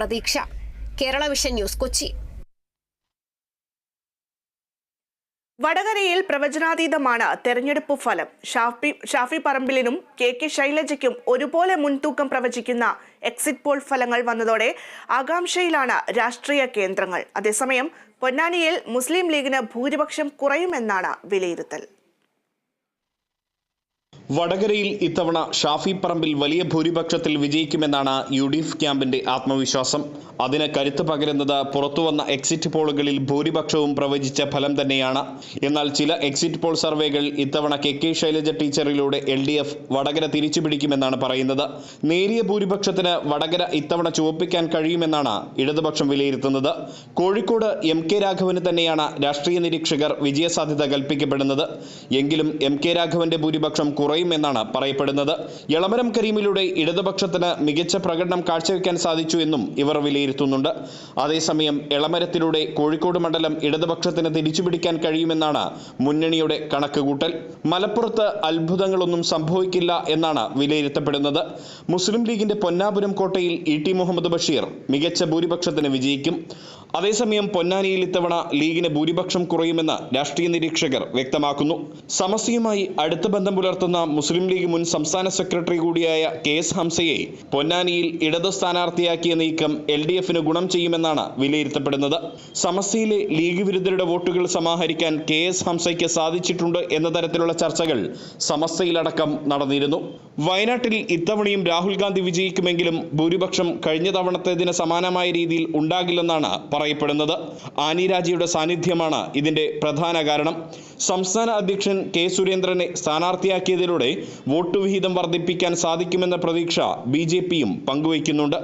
പ്രതീക്ഷ. Kerala vision news Kochi. വടകരയിൽ പ്രവചനാതീതമാണ് തെരഞ്ഞെടുപ്പ് ഫലം. ഷാഫി ഷാഫി പറമ്പിലിനും കെ കെ ശൈലജയ്ക്കും ഒരുപോലെ മുൻതൂക്കം പ്രവചിക്കുന്ന എക്സിറ്റ് പോൾ ഫലങ്ങൾ വന്നതോടെ ആകാംക്ഷയിലാണ് രാഷ്ട്രീയ കേന്ദ്രങ്ങൾ. അതേസമയം പൊന്നാനിയിൽ മുസ്ലിം ലീഗിന് ഭൂരിപക്ഷം കുറയുമെന്നാണ് വിലയിരുത്തൽ. വടകരയിൽ ഇത്തവണ ഷാഫി പറമ്പിൽ വലിയ ഭൂരിപക്ഷത്തിൽ വിജയിക്കുമെന്നാണ് യു ഡി എഫ് ക്യാമ്പിന്റെ ആത്മവിശ്വാസം. അതിന് കരുത്ത് പകരുന്നത് പുറത്തുവന്ന എക്സിറ്റ് പോളുകളിൽ ഭൂരിപക്ഷവും പ്രവചിച്ച ഫലം തന്നെയാണ്. എന്നാൽ ചില എക്സിറ്റ് പോൾ സർവേകൾ ഇത്തവണ കെ കെ ശൈലജ ടീച്ചറിലൂടെ എൽ ഡി എഫ് വടകര തിരിച്ചുപിടിക്കുമെന്നാണ് പറയുന്നത്. നേരിയ ഭൂരിപക്ഷത്തിന് വടകര ഇത്തവണ ചുവപ്പിക്കാൻ കഴിയുമെന്നാണ് ഇടതുപക്ഷം വിലയിരുത്തുന്നത്. കോഴിക്കോട് എം കെ രാഘവന് തന്നെയാണ് രാഷ്ട്രീയ നിരീക്ഷകർ വിജയസാധ്യത കൽപ്പിക്കപ്പെടുന്നത്. എങ്കിലും എം കെ രാഘവന്റെ ഭൂരിപക്ഷം കുറയുമെന്നാണ് പറയപ്പെടുന്നത്. എളമരം കരീമിലൂടെ ഇടതുപക്ഷത്തിന് മികച്ച പ്രകടനം കാഴ്ചവെക്കാൻ സാധിച്ചു എന്നും ഇവർ വിലയിരുത്തുന്നുണ്ട്. അതേസമയം എളമരത്തിലൂടെ കോഴിക്കോട് മണ്ഡലം ഇടതുപക്ഷത്തിന് തിരിച്ചുപിടിക്കാൻ കഴിയുമെന്നാണ് മുന്നണിയുടെ കണക്കുകൂട്ടൽ. മലപ്പുറത്ത് അത്ഭുതങ്ങളൊന്നും സംഭവിക്കില്ല എന്നാണ് വിലയിരുത്തപ്പെടുന്നത്. മുസ്ലിം ലീഗിന്റെ പൊന്നാപുരം കോട്ടയിൽ ഇ ടി മുഹമ്മദ് ബഷീർ മികച്ച ഭൂരിപക്ഷത്തിന് വിജയിക്കും. അതേസമയം പൊന്നാനിയിൽ ഇത്തവണ ലീഗിന് ഭൂരിപക്ഷം കുറയുമെന്ന് രാഷ്ട്രീയ നിരീക്ഷകർ വ്യക്തമാക്കുന്നു. സമസ്യയുമായി അടുത്ത ബന്ധം പുലർത്തുന്ന മുസ്ലിം ലീഗ് മുൻ സംസ്ഥാന സെക്രട്ടറി കൂടിയായ കെ എസ് ഹംസയെ പൊന്നാനിയിൽ ഇടത് സ്ഥാനാർത്ഥിയാക്കിയ നീക്കം എൽ ഡി എഫിന് ഗുണം ചെയ്യുമെന്നാണ് വിലയിരുത്തപ്പെടുന്നത്. സമസ്യയിലെ ലീഗ് വിരുദ്ധരുടെ വോട്ടുകൾ സമാഹരിക്കാൻ കെ എസ് ഹംസയ്ക്ക് സാധിച്ചിട്ടുണ്ട് എന്ന തരത്തിലുള്ള ചർച്ചകൾ സമസ്യയിലടക്കം നടന്നിരുന്നു. വയനാട്ടിൽ ഇത്തവണയും രാഹുൽ ഗാന്ധി വിജയിക്കുമെങ്കിലും ഭൂരിപക്ഷം കഴിഞ്ഞ തവണത്തേതിന് സമാനമായ രീതിയിൽ ഉണ്ടാകില്ലെന്നാണ് പറയപ്പെടുന്നത്. ആനി രാജയുടെ സാന്നിധ്യമാണ് ഇതിന്റെ പ്രധാന കാരണം. സംസ്ഥാന അധ്യക്ഷൻ കെ സുരേന്ദ്രനെ സ്ഥാനാർത്ഥിയാക്കിയതിലൂടെ വോട്ട് വിഹിതം വർദ്ധിപ്പിക്കാൻ സാധിക്കുമെന്ന പ്രതീക്ഷ ബി ജെ പിയും പങ്കുവയ്ക്കുന്നുണ്ട്.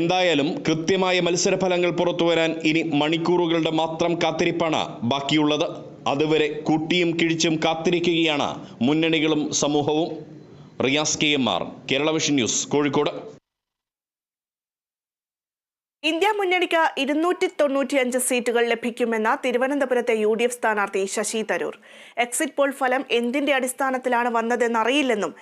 എന്തായാലും കൃത്യമായ മത്സരഫലങ്ങൾ പുറത്തുവരാൻ ഇനി മണിക്കൂറുകളുടെ മാത്രം കാത്തിരിപ്പാണ് ബാക്കിയുള്ളത്. അതുവരെ കൂട്ടിയും കിഴിച്ചും കാത്തിരിക്കുകയാണ് മുന്നണികളും സമൂഹവും. Riyas K M R Kerala vision news Kozhikode. India മുന്നണിക്ക് ഇരുന്നൂറ്റി തൊണ്ണൂറ്റിയഞ്ച് സീറ്റുകൾ ലഭിക്കുമെന്ന തിരുവനന്തപുരത്തെ യു ഡി എഫ് സ്ഥാനാർത്ഥി ശശി തരൂർ. എക്സിറ്റ് പോൾ ഫലം എന്തിന്റെ അടിസ്ഥാനത്തിലാണ് വന്നതെന്നറിയില്ലെന്നും